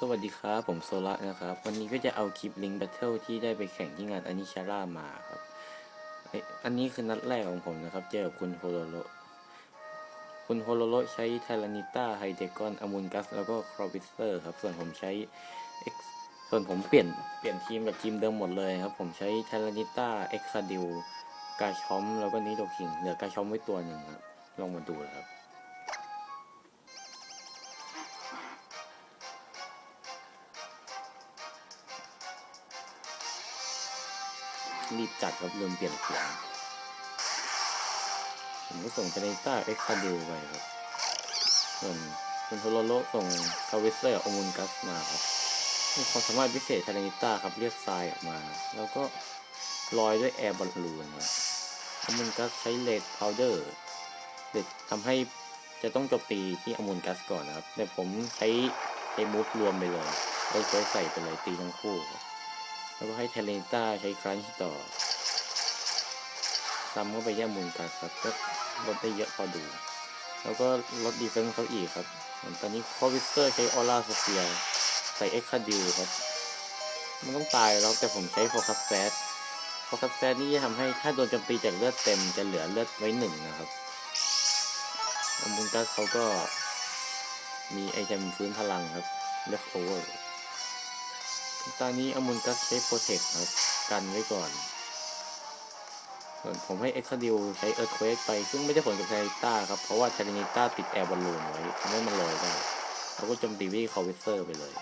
สวัสดีครับ ผมโซละนะครับ วันนี้ก็จะเอาคลิปลิงแบทเทิลที่ได้ไปแข่งที่งานอานิชาร่ามาครับเอ้ยอันนี้คือนัดแรกของผมนะครับ เจอกับคุณโฮโลโล คุณโฮโลโลใช้ไทลานิต้าไฮเดกอนอมูลกัส แล้วก็ครอวิสเตอร์ครับ ส่วนผมใช้ X ส่วนผมเปลี่ยนเปลี่ยนทีมกับทีมเดิมหมดเลยครับ ผมใช้ไทลานิต้าเอ็กคาดิลกาชอม แล้วก็นิโดคิง เหลือกาชอมไว้ตัวหนึ่งครับ ลองมาดูครับ รีบจัดครับลืมเปลี่ยนเสียงผมก็ส่งเจเนต้าเอ็กคาดิลไปครับส่วนคุณโทโรโรส่งคาวิสเซอร์อมูลกัสมาครับมีความสามารถพิเศษเทเนต้าครับเรียกทรายออกมา แล้วก็ลอยด้วยแอร์บอลลูนครับอมูลกัสใช้เลดพาวเดอร์เลดทำให้จะต้องโจมตีที่อมูลกัสก่อนนะครับแต่ผมใช้ใช้มูฟรวมไปเลยเอาไว้ใส่ไปเลยตีทั้งคู่ครับ แล้วก็ให้เทเลนต้าใช้ครั้นช์ต่อซ้ำเข้าไปแย่ามูลกัสครับก็ลดได้เยอะพอดู แล้วก็ลดดีเฟนส์เขาอีกครับเหมือนตอนนี้คอวิสเตอร์ใช้ออร่าสเฟียใส่เอ็กคาดิวครับ มันต้องตายแล้วแต่ผมใช้โฟกัสแฟสโฟกัสแฟสนี่จะทำให้ถ้าโดนโจมตีจากเลือดเต็มจะเหลือเลือดไว้หนึ่งนะครับอมูลกัสเขาก็มีไอเทมฟื้นพลังครับ leftover ตอนนี้อมูลกัสใช้โปรเทคครับ กันไว้ก่อน ส่วนผมให้เอ็กซ์ดิวใช้เอิร์ธเควกไป ซึ่งไม่ได้ผลกับเทนิต้าครับ เพราะว่าเทนิต้าติดแอร์บอลลูนไว้ทำให้มันลอยได้แล้วก็จมตีวิคอวิเซอร์ไปเลย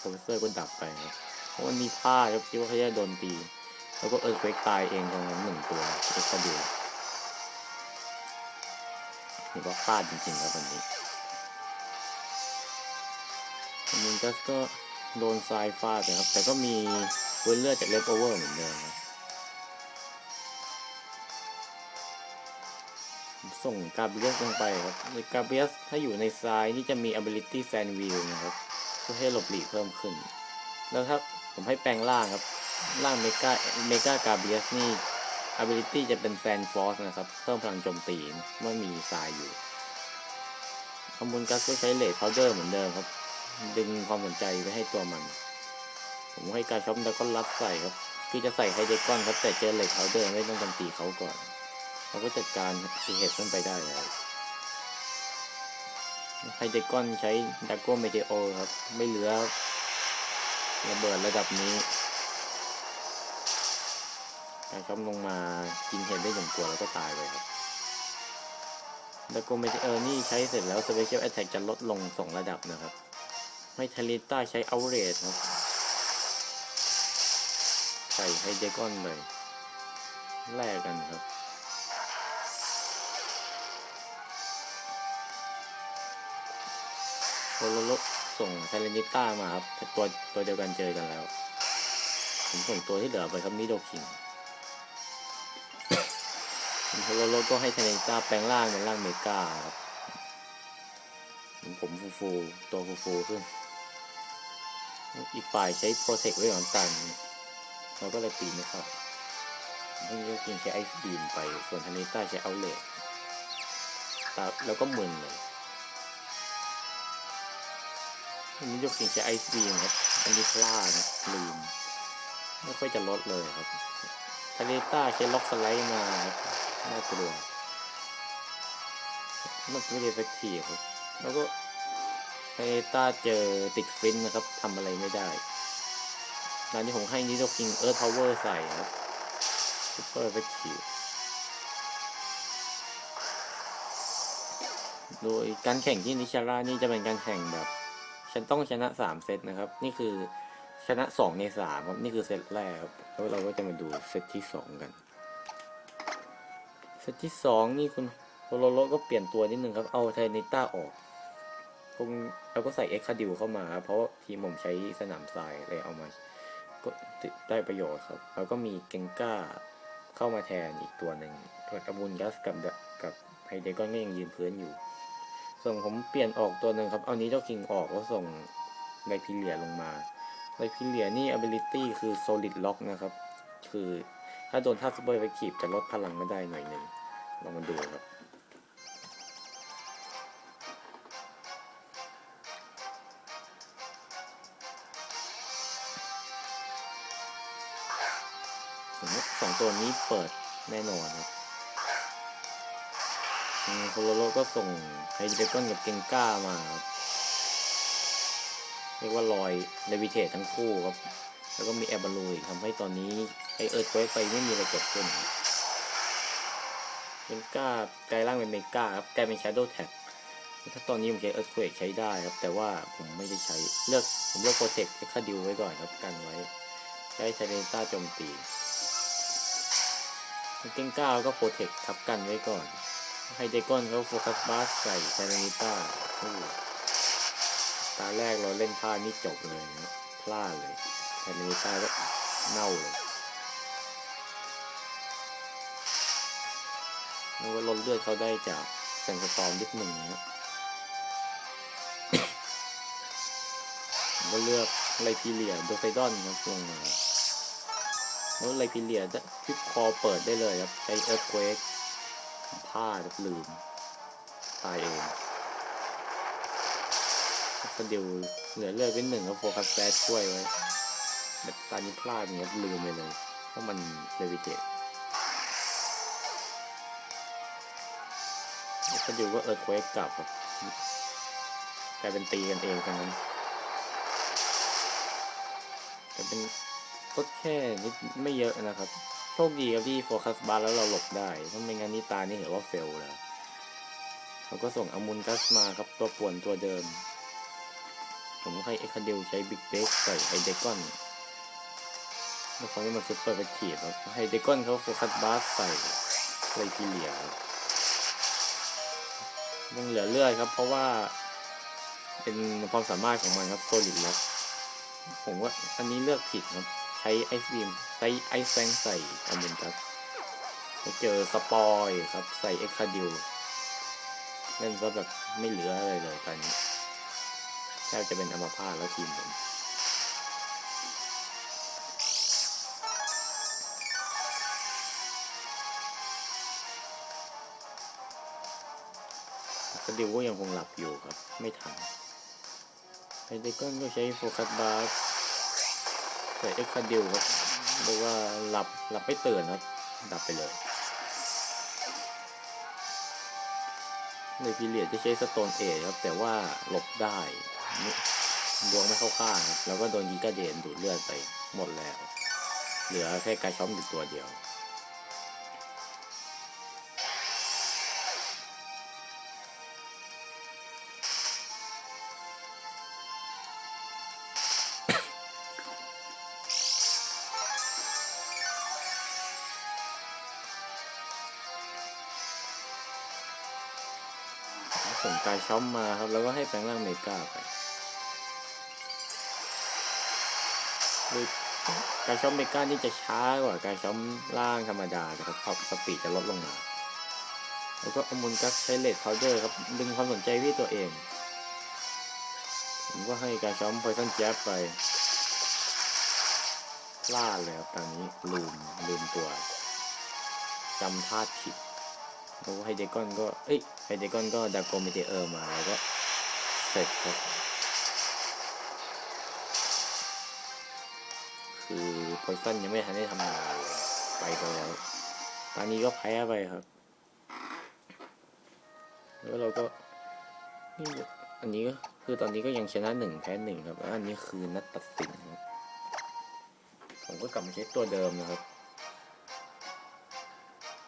คอวิเซอร์ก็ดับไปครับเพราะมันมีผ้าครับคิดว่าเขาจะโดนตี แล้วก็เอิร์ธเควกตายเองตรงนั้นหนึ่งตัวเอ็กซ์ดิวถือว่าพลาดจริงๆครับวันนี้อมูลกัสก็ โดนทรายฟาดนะครับ แต่ก็มีเวลเลือดจากเลฟโอเวอร์เหมือนเดิมครับส่งกาเบียสลงไปครับกาเบียสถ้าอยู่ในทรายนี่จะมี ability fan wheel นะครับเพื่อให้หลบหลีกเพิ่มขึ้น แล้วถ้าผมให้แปลงร่างครับร่างเมกาเมกากาเบียสนี่ ability จะเป็นแฟนฟอสนะครับ เพิ่มพลังโจมตีเมื่อมีทรายอยู่คอมบูลกัสก็ใช้เลดพาวเดอร์เหมือนเดิมครับ ดึงความสนใจไปให้ตัวมัน ผมให้การช็อปแล้วก็รับใส่ครับ คือจะใส่ไฮเดกอนครับ แต่เจอเหล็กเขาเดินไม่ต้องกันตีเขาก่อนเขาก็จัดการตีเหตุขึ้นไปได้แล้วไฮเดกอนใช้ดาโกเมเทโอครับ ไม่เหลือระเบิดระดับนี้การช็อปลงมากินเห็ดได้หนึ่งตัวแล้วก็ตายเลยครับดาโกเมเทโอนี่ใช้เสร็จแล้วสเปเชียลแอตแทกจะลดลงสองระดับนะครับ ให้ทาริต้าใช้เอาเรทครับ ใส่ไฮเดกอนเลยแลกกันครับ โคโลโลส่งไทเลนิต้ามาครับ ตัวตัวเดียวกันเจอกันแล้ว ผมส่งตัวที่เหลือไปครับนิโดคิงโคโลโลก็ให้ไทเลนิต้าแปลงร่างเป็นร่างเมกาครับผมฟูฟู ตัวฟูฟูขึ้น อีกฝ่ายใช้โปรเทคไว้ก่อนตันเราก็เลยปีนไม่เข้านี่ก็กินใช้ไอซ์บีมไป ส่วนทานิต้าใช้เอาเลทตาแล้วก็มึนเลยอันนี้ยกกินใช้ไอซ์บีมครับ อันนี้พลาดลืม ไม่ค่อยจะลดเลยครับทานิต้าใช้ล็อกสไลด์มาน่ากลัวมันไม่ได้เฟกทีครับ แล้วก็ ทานิต้าเจอติดฟินนะครับทำอะไรไม่ได้ตอนนี้ผมให้นิโดคิงเอิร์ธพาวเวอร์ใส่ครับซูเปอร์เฟกทีฟโดยการแข่งที่นิชาร่านี่จะเป็นการแข่งแบบ ฉันต้องชนะสามเซตนะครับ นี่คือชนะสองในสามครับ นี่คือเซตแรกครับแล้วเราก็จะมาดูเซตที่สองกัน เซตที่สองนี่คุณโฮโลก็เปลี่ยนตัวนิดนึงครับ เอาไทนิต้าออก คงแล้วก็ใส่เอ็กคาดิวเข้ามาครับเพราะทีมผมใช้สนามทรายเลยเอามาก็ได้ประโยชน์ครับ แล้วก็มีเกงก้าเข้ามาแทนอีกตัวหนึ่งตัวอาบุนกัสกับกับไฮเดกอนก็ยังยืนพื้นอยู่ ส่วนผมเปลี่ยนออกตัวหนึ่งครับ เอานี้เจ้าคิงออกแล้วส่งไลพิเลียลงมาไลพิเลียนี่ ability คือ solid lock นะครับ คือถ้าโดนท่าซูเปอร์เฟกทีฟจะลดพลังไม่ได้หน่อยหนึ่งลองมาดูครับ เปิดแน่นอนครับโคโรโรก็ส่งไฮเดรกอนกับเกงก้ามาครับเรียกว่าลอยเลวิเทตทั้งคู่ครับ แล้วก็มีแอร์บอลลูอีกทำให้ตอนนี้ไอเอิร์ธเควกไปไม่มีอะไรเกิดขึ้นครับเกงก้ากลายร่างเป็นเมกาครับกลายเป็นชาร์โดแท็กถ้าตอนนี้ผมใช้เอิร์ธเควกใช้ได้ครับ แต่ว่าผมไม่ได้ใช้เลือกผมเลือกโปรเทคเอ็กซ์ดิวไว้ก่อนครับกันไว้ใช้ไทเรนต้าโจมตี เก่งก้าก็โปรเทคทับกันไว้ก่อน ให้เดกอนเขาโฟกัสบาสใส่ไทเรนต้าตาแรกเราเล่นพลาดนี่จบเลยนะพลาดเลยไทเรนต้าก็เน่าเลยนึกว่าลดเลือดเขาได้จากแสงสะตอมนิดหนึ่งนะก็เลือกไลพีเลียโดไซดอนครับลงมา แล้วไลพีเลียที่คอเปิดได้เลยครับใช้เอิร์ธเควกพลาดลืม ตายเองก็เดียวเหลือเลือดเป็นหนึ่งแล้วโฟกัสแฟชช่วยไว้แบบตอนนี้พลาดอย่างเงี้ยลืมไปเลยเพราะมันเลวิเทตแล้วก็เดียวก็เอิร์ธเควกกลับครับกลายเป็นตีกันเองทั้งนั้นแต่เป็น ก็แค่นิดไม่เยอะนะครับ โชคดีครับที่โฟกัสบาร์แล้วเราหลบได้ถ้าไม่งั้นนี่ตานี่เห็นว่าเฟลแล้วเขาก็ส่งอมุนกัสมาครับตัวป่วนตัวเดิม ผมให้เอ็กคาเดลใช้บิ๊กเบกใส่ไฮเดกอนแล้วเขาไม่มาซุปเปอร์กระขีดครับไฮเดกอนเขาโฟกัสบาร์ใส่ไลพีเลียครับยังเหลือเลือดครับ เพราะว่าเป็นความสามารถของมันครับโซลิดล็อกผมว่าอันนี้เลือกผิดครับ ใช้ไอซ์บีมใช้ไอซ์แฟงใส่อามุนกัสไปเจอสปอยครับใส่เอ็กคาดิวเล่นก็แบบไม่เหลืออะไรเลยตอนนี้แทบจะเป็นอัมพาตแล้วทีมผมคดิวก็ยังคงหลับอยู่ครับ ไม่ทันไฮเดกอนก็ใช้โฟกัสบาร์ ใส่เอ็กคาดิวครับเรียกว่าหลับหลับไม่ตื่นครับดับไปเลยในพิเรียดจะใช้สโตนเอครับ แต่ว่าหลบได้ดวงไม่เข้าข้างครับแล้วก็โดนยีกาเดนดูดเลือดไปหมดแล้ว เหลือแค่กายช้อมอยู่ตัวเดียว ส่งกายช้อมมาครับ แล้วก็ให้แปลงร่างเมกาไปโดยกายช้อมเมกานี่จะช้ากว่ากายช้อมร่างธรรมดานะครับเพราะสปีดจะลดลงมา แล้วก็อมูลกัสใช้เลดพาวเดอร์ครับ ดึงความสนใจที่ตัวเอง ผมก็ให้กายช้อมพอยซันแจ๊บไปพลาดเลยครับตอนนี้ลืมลืมตัวจำพลาดผิด แล้ไฮเดกอนก็เอ้ยไฮเดกอนก็ดาโกเมเตเออร์มาแล้วก็เสร็จครับคือพอยซันยังไม่ทันได้ทำงานเลยไปไปแล้วตอนนี้ก็แพ้ไปครับ แล้วเราก็นี่อันนี้ก็คือตอนนี้ก็ยังชนะหนึ่งแพ้หนึ่งครับแล้วอันนี้คือนัดตัดสินครับผมก็กลับมาใช้ตัวเดิมนะครับ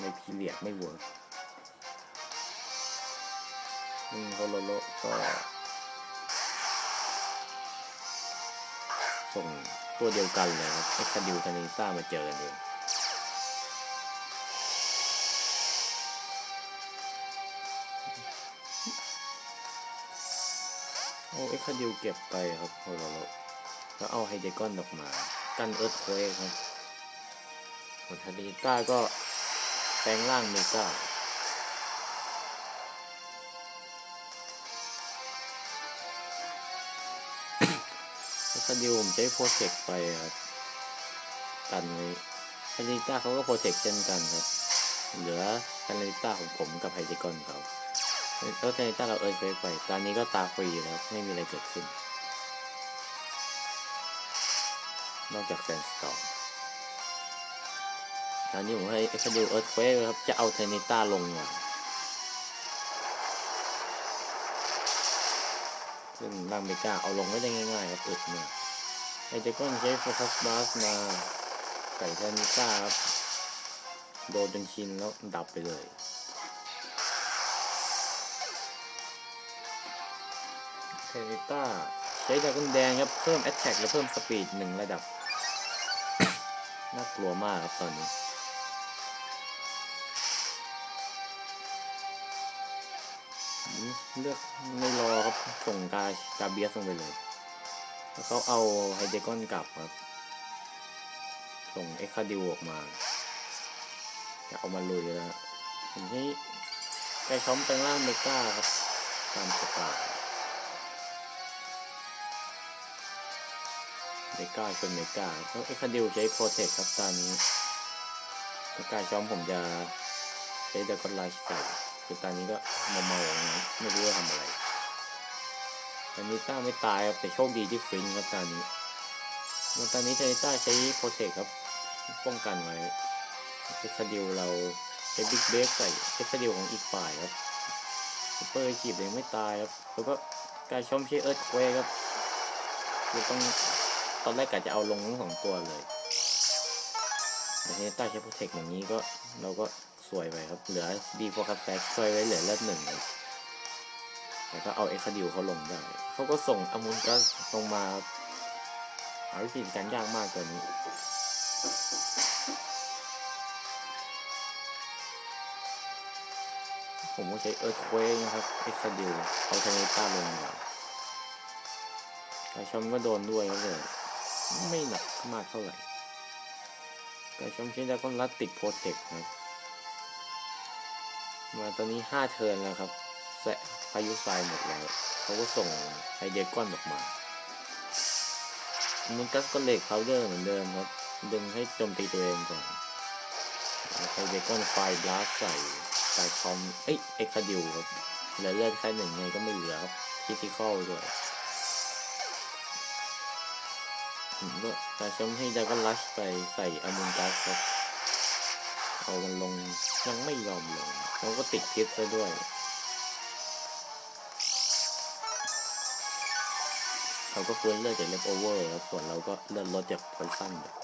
ในพีเรียดไม่เวิร์ก อืมโฮโลโลก็ส่งตัวเดียวกันเลยครับให้คาดิวคานิต้ามาเจอกันเองโอ้เอ็กคาดิวเก็บไปครับโฮโลโลแล้วเอาไฮเดกอนออกมา กันเอิร์ธเควกครับส่วนคานิต้าก็แปลงร่างเมกา แล้วคาดิวผมใช้โปรเจกต์ไปครับกันไว้คานิต้าเขาก็โปรเจกต์เช่นกันครับ เหลือคานิต้าของผมกับไฮเดกอนเขาแล้วคานิต้าเราเอิร์ธเควกไปตอนนี้ก็ตาฟรีแล้วไม่มีอะไรเกิดขึ้น นอกจากแซนสตอร์ตอนนี้ผมให้เอ็กซ์ดิวเอิร์ธเควครับ จะเอาเทนิต้าลงก่อนซึ่งร่างเมกาเอาลงไม่ได้ง่ายๆครับอึดเนี่ย ไอเดกอนใช้โฟกัสบาสมาใส่เทนิต้าครับ โดนจนชินแล้วดับไปเลยเทนิต้าใช้ดาก้อนแดงครับ เพิ่มแอตแทกและเพิ่มสปีดหนึ่งระดับ น่ากลัวมากครับตอนนี้เลือกไม่รอครับ ส่งกากาเบียสลงไปเลย แล้วเขาเอาไฮเดกอนกลับครับ ส่งเอ็กคาดิวออกมา จะเอามาลุยแล้วผมให้ไกช้อมแปลงร่างเมกาครับ ตามสไตล์เมกาชนเมกาแล้วเอ็กคาดิวใช้โปรเทคครับตอนนี้เมกาช้อมผมจะใช้ดากอนไลท์ใส่คือตอนนี้ก็เมาๆอย่างนี้ไม่รู้ว่าทำอะไร ตอนนี้ต้าไม่ตายครับแต่โชคดีที่ฟินครับตอนนี้แล้วตอนนี้เทนิต้าใช้โปรเทคครับ ป้องกันไว้เอ็กคาดิวเราใช้บิ๊กเบสใส่เอ็กคาดิวของอีกฝ่ายครับซูเปอร์จีบยังไม่ตายครับแล้วก็การชอมใช้เอิร์ธเควครับคือต้องตอนแรกกะจะเอาลงทั้งสองตัวเลยแต่เทนิต้าใช้โปรเทคอย่างนี้ก็เราก็สวยไปครับ เหลือดีโฟกัสแฟกช่วยไว้เหลือเลือดหนึ่งครับ แต่ก็เอาเอ็กคาดิวเขาลงได้ เขาก็ส่งอมูลกัสลงมาหาวิธีการยากมากตัวนี้ผมก็ใช้เอิร์ธเควกนะครับเอ็กคาดิวเอาเทเนต้าลงมาไกชอมก็โดนด้วยครับเลยไม่หนักมากเท่าไหร่ไกชอมใช้ดากอนรัดติดโปรเทคครับ มาตอนนี้ห้าเทิร์นแล้วครับแสะ พายุทรายหมดแล้วเขาก็ส่งไฮเดกอนออกมามุนกัสก็เหล็กพาวเดอร์เหมือนเดิมครับ ดึงให้โจมตีตัวเองก่อนไฮเดกอนไฟบลัสใส่ใส่คอมเอ้ยเอ็กคาดิวครับเหลือเลือดแค่หนึ่งไงก็ไม่เหลือครับคิติคอลด้วยผมก็แต่ชมให้ดากอนลัชไปใส่อมุนกัสครับเอามันลงยังไม่ยอมลงแล้วก็ติดพิษซะด้วย เขาก็ฟื้นเลือดจากเลฟโอเวอร์ครับส่วนเราก็เลือดลดจากพอยซันแบบ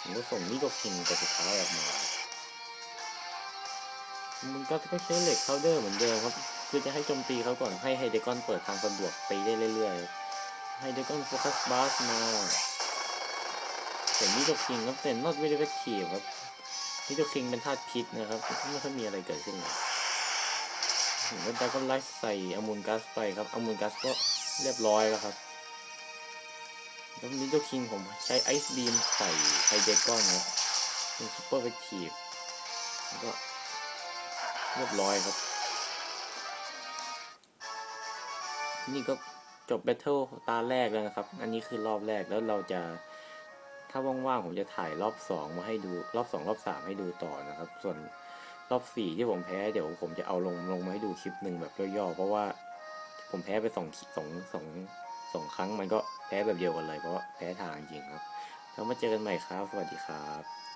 ผมก็ส่งนิโกคิงไปสุดท้ายออกมามันก็ก็ใช้เหล็กเคาเดอร์เหมือนเดิมครับ คือจะให้โจมตีเขาก่อนให้ไฮเดกอนเปิดทางสะดวกได้เรื่อยๆไฮเดกอนโฟกัสบาสมาแต่นิโตคิงครับแต่ not very effective ครับนิโตคิงเป็นธาตุพิษนะครับไม่ค่อยมีอะไรเกิดขึ้นเลย แล้วดาก็ไล่ใส่อมูลกัสไปครับอมูลกัสก็เรียบร้อยแล้วครับแล้วนิโตคิงผมใช้ไอซ์บีมใส่ไฮเดก้อนครับเป็นซูเปอร์เวทีฟแล้วก็เรียบร้อยครับ นี่ก็จบแบทเทิลตาแรกแล้วนะครับ อันนี้คือรอบแรกแล้วเราจะถ้าว่างๆผมจะถ่ายรอบสองมาให้ดูรอบสองรอบสามให้ดูต่อนะครับ ส่วน รอบสี่ที่ผมแพ้เดี๋ยวผมจะเอาลงลงมาให้ดูคลิปหนึ่งแบบย่อๆเพราะว่าผมแพ้ไปสองสองสองสองครั้งมันก็แพ้แบบเดียวกันเลยเพราะแพ้ทางจริงครับ แล้วมาเจอกันใหม่ครับ สวัสดีครับ